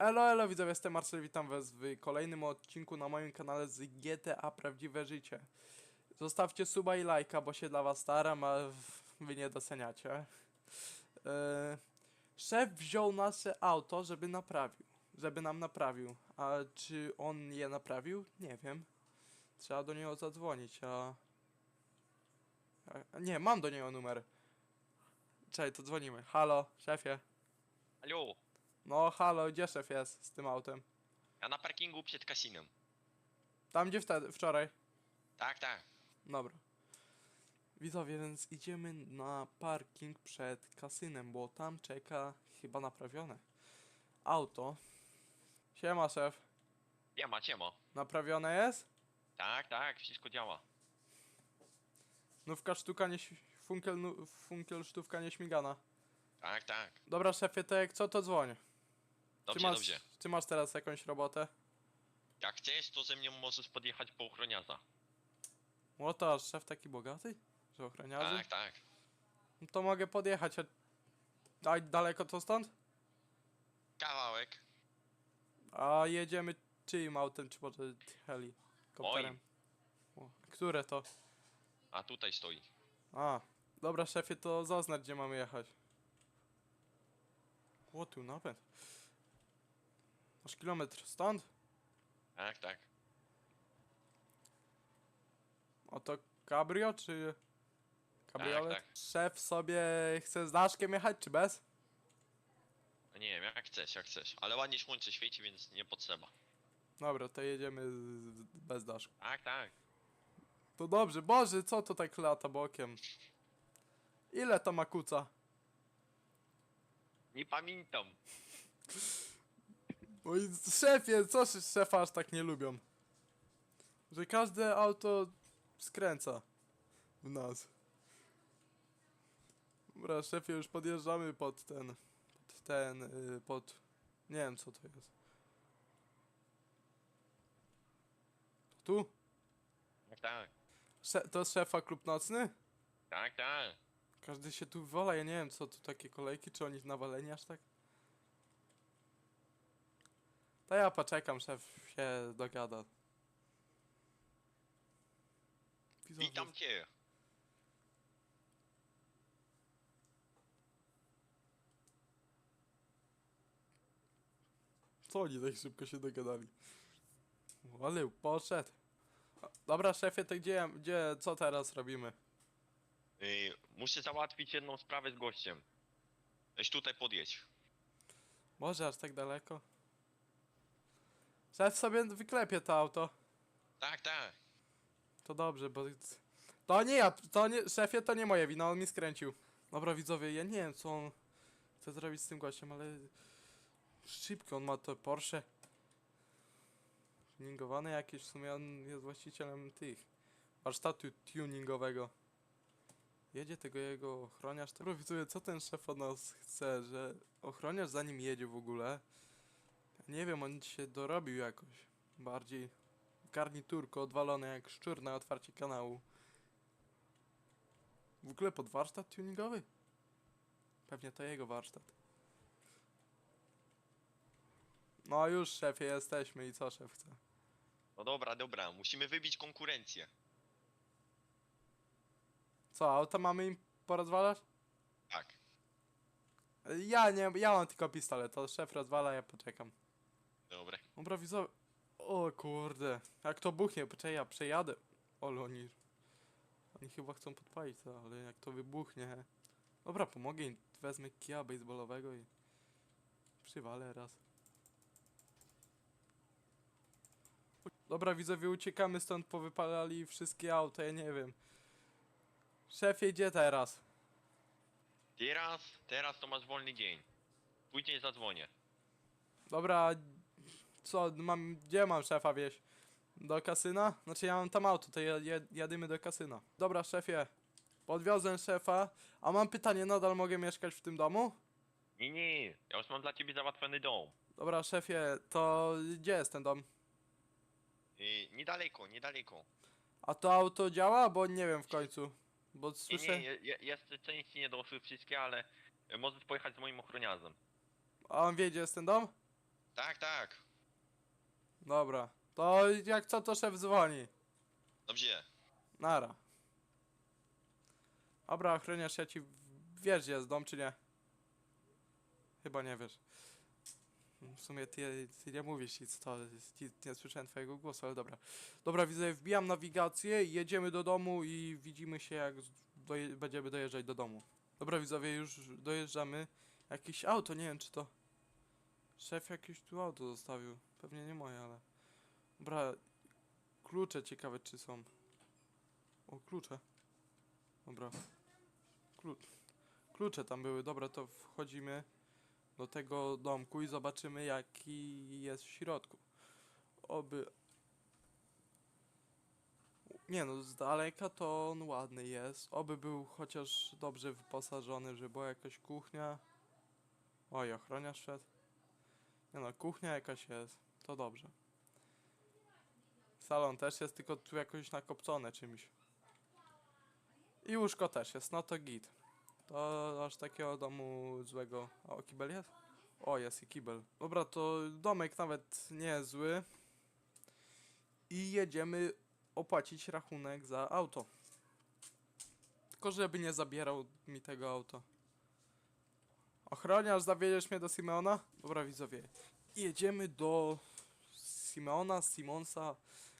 Elo, elo widzowie, jestem Marcel, witam was w kolejnym odcinku na moim kanale z GTA Prawdziwe Życie. Zostawcie suba i lajka, bo się dla was staram, a wy nie doceniacie. Yy, szef wziął nasze auto, żeby naprawił, żeby nam naprawił, a czy on je naprawił? Nie wiem. Trzeba do niego zadzwonić, a... a nie, mam do niego numer. Czekaj, to dzwonimy. Halo, szefie. Alo. No, halo, gdzie szef jest z tym autem? ja na parkingu przed kasinem. Tam gdzie wtedy, wczoraj. Tak, tak. Dobra. Widzowie, więc idziemy na parking przed kasynem, bo tam czeka chyba naprawione auto. Siema szef. Siema, siema. Naprawione jest? Tak, tak, wszystko działa. Nówka sztuka nie... ś- nu, funkel sztówka nieśmigana. Tak, tak. Dobra szefie, to jak co to dzwoń. Dobrze, czy masz, dobrze. Czy masz teraz jakąś robotę? Jak chcesz, to ze mną możesz podjechać po ochroniarza. Aż szef taki bogaty? Że ochroniarzy? Tak, tak. No to mogę podjechać. A... a daleko to stąd? Kawałek. A jedziemy czyim autem, czy może helikopterem? O, które to? A tutaj stoi. A, dobra szefie, to zaznacz gdzie mamy jechać. O, tu napęd. Masz kilometr stąd? Tak, tak. O to cabrio, czy... Kabriolet? Tak, tak. Szef sobie chce z daszkiem jechać, czy bez? No nie wiem, jak chcesz, jak chcesz. Ale ładnie słońce świeci, więc nie potrzeba. Dobra, to jedziemy z- z- bez daszku. Tak, tak. To dobrze, Boże, co to tak lata bokiem? Ile to ma kuca? Nie pamiętam. Oj, szefie, co sz- szefa aż tak nie lubią? Że każde auto skręca w nas. Dobra, szefie, już podjeżdżamy pod ten, pod ten, y, pod, nie wiem co to jest. Tu? Tak, tak. Sze to jest szefa klub nocny? Tak, tak. Każdy się tu wola, ja nie wiem co tu takie kolejki, czy oni nawaleni aż tak? To ja poczekam, szef się dogada. Widzowie, Witam cię. Co oni tak szybko się dogadali? Ale poszedł. Dobra, szefie, to gdzie, gdzie, co teraz robimy? Y, muszę załatwić jedną sprawę z gościem. Weź tutaj podjedź. Może aż tak daleko? Szef sobie wyklepie to auto. Tak, tak. To dobrze, bo... To nie ja, to nie, szefie, to nie moja wina, on mi skręcił. Dobra, widzowie, ja nie wiem, co on chce zrobić z tym gościem, ale... Szybko, on ma to Porsche. Tuningowane jakieś, w sumie on jest właścicielem tych... Warsztatu tuningowego. Jedzie tego jego ochroniarz. Dobra, widzowie, co ten szef od nas chce, że ochroniarz za nim jedzie w ogóle? Nie wiem, on się dorobił jakoś. Bardziej garniturko odwalone jak szczur na otwarcie kanału. W ogóle pod warsztat tuningowy? Pewnie to jego warsztat. No już szefie jesteśmy i co szef chce? No dobra, dobra. Musimy wybić konkurencję. Co, auto mamy im porozwalać? Tak. Ja nie, ja mam tylko pistolet, to szef rozwala, ja poczekam. Dobra. Widzowie. O kurde, jak to buchnie, poczekaj, ja przejadę. Ale oni... Oni chyba chcą podpalić to, ale jak to wybuchnie... Dobra, pomogę im, wezmę kija baseballowego i... Przywalę raz. Dobra widzowie, uciekamy stąd, powypalali wszystkie auta, ja nie wiem. Szefie, gdzie teraz? Teraz, teraz to masz wolny dzień. Później zadzwonię. Dobra, co, mam, gdzie mam szefa wieś? Do kasyna? Znaczy ja mam tam auto, to jad, jadymy do kasyna. Dobra, szefie, podwiozłem szefa, a mam pytanie, nadal mogę mieszkać w tym domu? Nie, nie, ja już mam dla ciebie załatwiony dom. Dobra, szefie, to gdzie jest ten dom? Yy, niedaleko, niedaleko. A to auto działa? Bo nie wiem w końcu. Bo Nie, słyszę... nie, je, je, jeszcze części nie doszły wszystkie, ale możesz pojechać z moim ochroniarzem. A on wie, gdzie jest ten dom? Tak, tak. Dobra. To jak co, to szef dzwoni. Dobrze. Nara. Dobra, ochroniarz, ja ci... Wiesz, gdzie jest dom, czy nie? Chyba nie wiesz. W sumie ty, ty nie mówisz nic, to ci- nie słyszałem twojego głosu, ale dobra. Dobra, widzę, wbijam nawigację, jedziemy do domu i widzimy się jak doje będziemy dojeżdżać do domu. Dobra, widzowie, już dojeżdżamy. Jakieś auto, nie wiem czy to... Szef jakieś tu auto zostawił. Pewnie nie moje, ale... Dobra, klucze ciekawe czy są. O, klucze. Dobra. Klu klucze tam były. Dobra, to wchodzimy do tego domku i zobaczymy jaki jest w środku. Oby... Nie no, z daleka to on ładny jest. Oby był chociaż dobrze wyposażony, żeby była jakaś kuchnia. Oj, ochroniarz szedł. Nie no, kuchnia jakaś jest. To dobrze. Salon też jest, tylko tu jakoś nakopcone czymś. I łóżko też jest, no to git. To aż takiego domu złego. A o kibel jest? O, jest i kibel. Dobra, to domek nawet nie jest zły. I jedziemy opłacić rachunek za auto. Tylko żeby nie zabierał mi tego auta. Ochroniarz, zawiedziesz mnie do Simeona? Dobra, widzowie. Jedziemy do Simeona, Simonsa.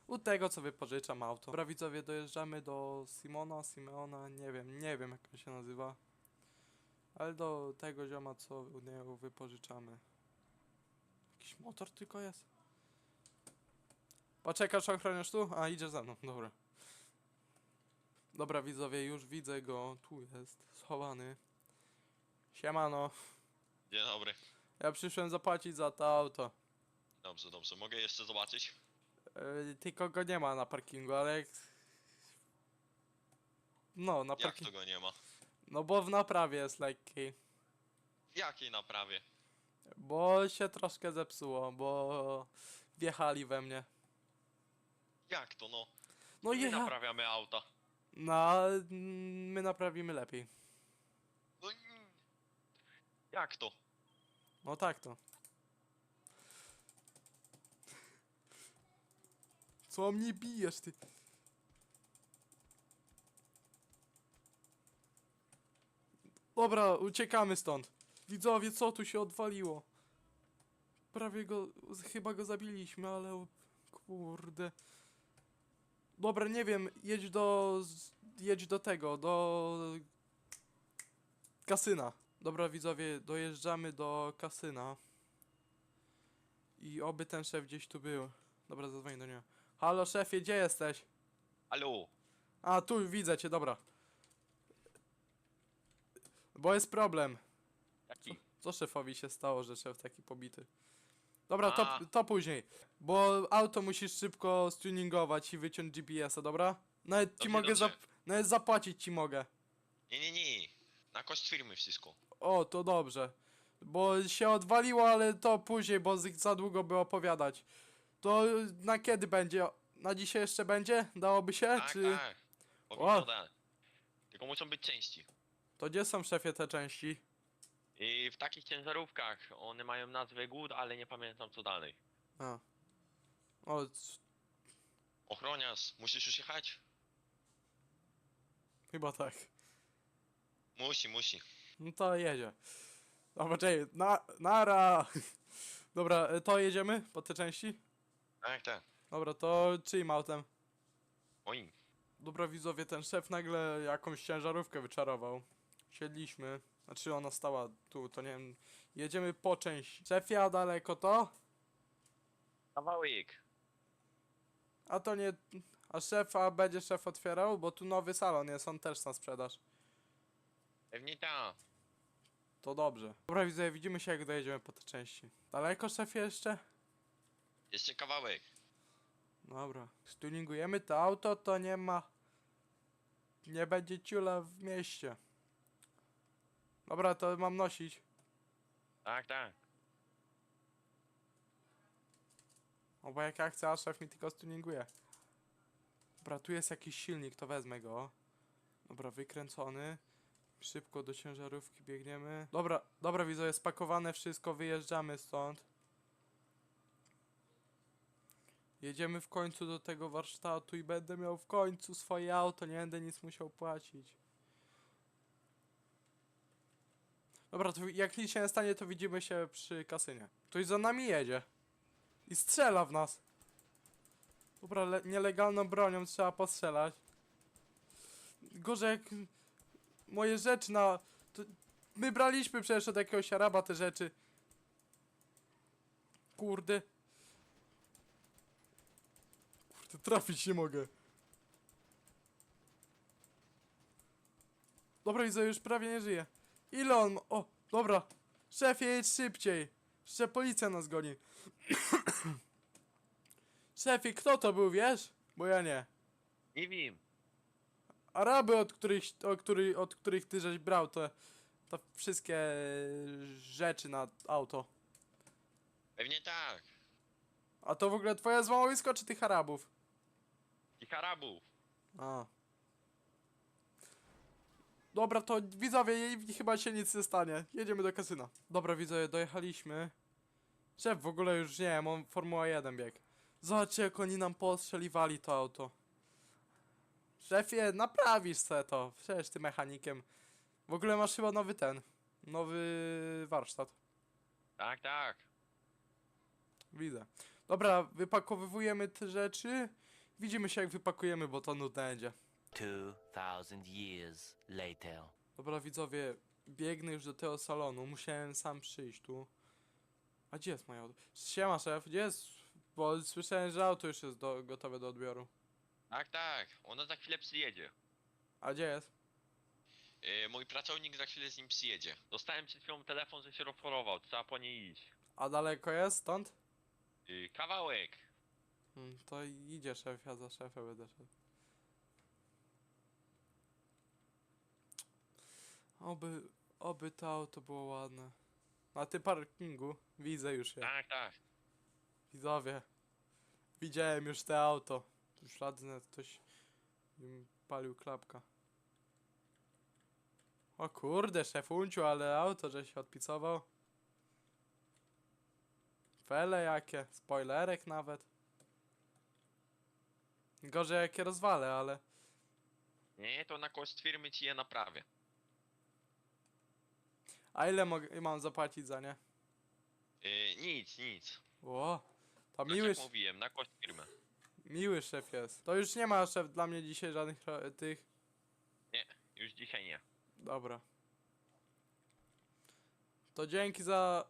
U tego, co wypożyczam auto. Dobra, widzowie, dojeżdżamy do Simona, Simeona, nie wiem, nie wiem jak on się nazywa. Ale do tego zioma, co u niego wypożyczamy. Jakiś motor tylko jest? Poczekasz, ochroniarz tu? A, idzie za mną, dobra. Dobra, widzowie, już widzę go. Tu jest, schowany. Siemano. Dzień dobry. Ja przyszłem zapłacić za to auto. Dobrze, dobrze. Mogę jeszcze zobaczyć? Yy, tylko go nie ma na parkingu, ale jak... No, na Jak parkingu. to go nie ma? No bo w naprawie jest lekki. W jakiej naprawie? Bo się troszkę zepsuło, bo wjechali we mnie. Jak to no? No My jecha... naprawiamy auta. No, mm, my naprawimy lepiej. No i... Jak to? No tak to. Co mnie bijesz, ty? Dobra, uciekamy stąd. Widzowie, co tu się odwaliło? Prawie go, chyba go zabiliśmy, ale kurde. Dobra, nie wiem, jedź do, jedź do tego, do kasyna. Dobra, widzowie, dojeżdżamy do kasyna. I oby ten szef gdzieś tu był. Dobra, zadzwonię do niego. Halo, szefie, gdzie jesteś? Halo? A, tu widzę cię, dobra. Bo jest problem. Jaki? Co szefowi się stało, że szef taki pobity? Dobra, to, A. to później. Bo auto musisz szybko stuningować i wyciąć GPS-a, dobra? Nawet ci Dobrze, mogę dobrze. zap nawet zapłacić ci mogę. Nie, nie, nie. Na koszt firmy wszystko. O, to dobrze. Bo się odwaliło, ale to później, bo z- za długo by opowiadać. To na kiedy będzie? Na dzisiaj jeszcze będzie? Dałoby się? Tak, Czy... tak. Powinno O. Tylko muszą być części. To gdzie są szefie te części? I w takich ciężarówkach one mają nazwę GUD, ale nie pamiętam co dalej. A. O, c- Ochroniarz, musisz już jechać? chyba tak. Musi, musi. No to jedzie. Dobra, czekaj, na, nara! Dobra, e, to jedziemy po te części? Tak, tak. Dobra, to czyim autem? Moim. Dobra, widzowie, ten szef nagle jakąś ciężarówkę wyczarował. Siedliśmy, znaczy ona stała tu, to nie wiem. Jedziemy po części. Szefie, a daleko to? Kawałek. A to nie... A szef, a będzie szef otwierał? Bo tu nowy salon jest, on też na sprzedaż. Pewnie ta. To dobrze. Dobra, widzowie, widzimy się jak dojedziemy po te części. Daleko, szefie, jeszcze? Jeszcze kawałek. Dobra. Stuningujemy to auto, to nie ma... Nie będzie ciula w mieście. Dobra, to mam nosić. Tak, tak. O, bo jak ja chcę, a szef mi tylko stuninguje. Dobra, tu jest jakiś silnik, to wezmę go. Dobra, wykręcony. Szybko do ciężarówki biegniemy. Dobra, dobra, widzę, jest spakowane wszystko, wyjeżdżamy stąd. Jedziemy w końcu do tego warsztatu i będę miał w końcu swoje auto, nie będę nic musiał płacić. Dobra, to jak nic się nie stanie, to widzimy się przy kasynie. Ktoś za nami jedzie. I strzela w nas. Dobra, le- nielegalną bronią trzeba postrzelać. Gorzej jak moje rzeczy na... To my braliśmy przecież od jakiegoś Araba te rzeczy. Kurde. Kurde, trafić nie mogę. Dobra, widzę, już prawie nie żyje. Ile on ma? O, dobra. Szefie, jedź szybciej. Jeszcze policja nas goni. Szefie, kto to był, wiesz? Bo ja nie. Nie wiem. Araby, od których, od których, od których ty żeś brał te, te wszystkie rzeczy na auto. Pewnie tak. A to w ogóle twoje złomowisko czy tych Arabów? Tych Arabów. A. Dobra, to widzowie, chyba się nic nie stanie. Jedziemy do kasyna. Dobra, widzowie, dojechaliśmy. Szef w ogóle już nie wiem, on Formuła 1 bieg. Zobaczcie, jak oni nam postrzeliwali to auto. Szefie, naprawisz se to. Przecież ty mechanikiem. W ogóle masz chyba nowy ten. Nowy warsztat. Tak, tak. Widzę. Dobra, wypakowywujemy te rzeczy. Widzimy się jak wypakujemy, bo to nudne będzie. 2000 years later. Dobra widzowie, biegnę już do tego salonu, musiałem sam przyjść tu. A gdzie jest moje auto? Siema szef, gdzie jest? Bo słyszałem, że auto już jest do, gotowe do odbioru. Tak, tak. Ona za chwilę przyjedzie. A gdzie jest? Yy, mój pracownik za chwilę z nim przyjedzie. Dostałem przed chwilą telefon, że się rozchorował. Trzeba po niej iść. A daleko jest stąd? Yy, kawałek. Hmm, to idzie szef, ja za szefem będę szedł. Oby, oby to auto było ładne. Na tym parkingu widzę już je. Tak, tak. Widzowie, widziałem już te auto. Tu ślady na ktoś im palił klapka. O kurde, szefunciu, ale auto, że się odpicował. Fele jakie, spoilerek nawet. Gorzej jakie rozwale, ale... Nie, to na koszt firmy ci je naprawię. A ile mam zapłacić za nie? Yy, nic, nic. O, to Tak miły, jak sz- mówiłem, na koszt firmy. miły szef jest. To już nie ma szef dla mnie dzisiaj żadnych ro- tych... Już dzisiaj nie. Dobra. To dzięki za...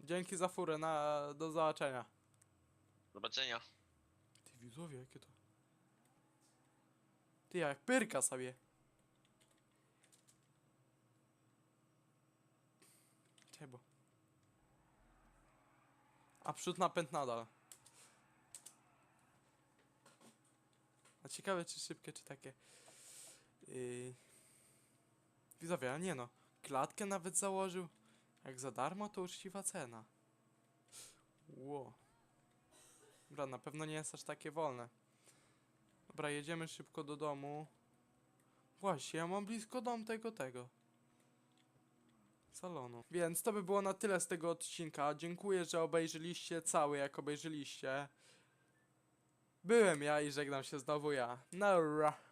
Dzięki za furę, na... do zobaczenia. Zobaczenia. Widzowie, jakie to... Ty jak pyrka sobie. Czebo. A przód napęd nadal. A ciekawe czy szybkie, czy takie... Yy... Widzowie, a nie no. Klatkę nawet założył. Jak za darmo, to uczciwa cena. Ło. Dobra, na pewno nie jest aż takie wolne. Dobra, jedziemy szybko do domu. Właśnie, ja mam blisko dom tego, tego. Salonu. Więc to by było na tyle z tego odcinka. Dziękuję, że obejrzyliście cały, jak obejrzyliście. Byłem ja i żegnam się znowu ja. Nara.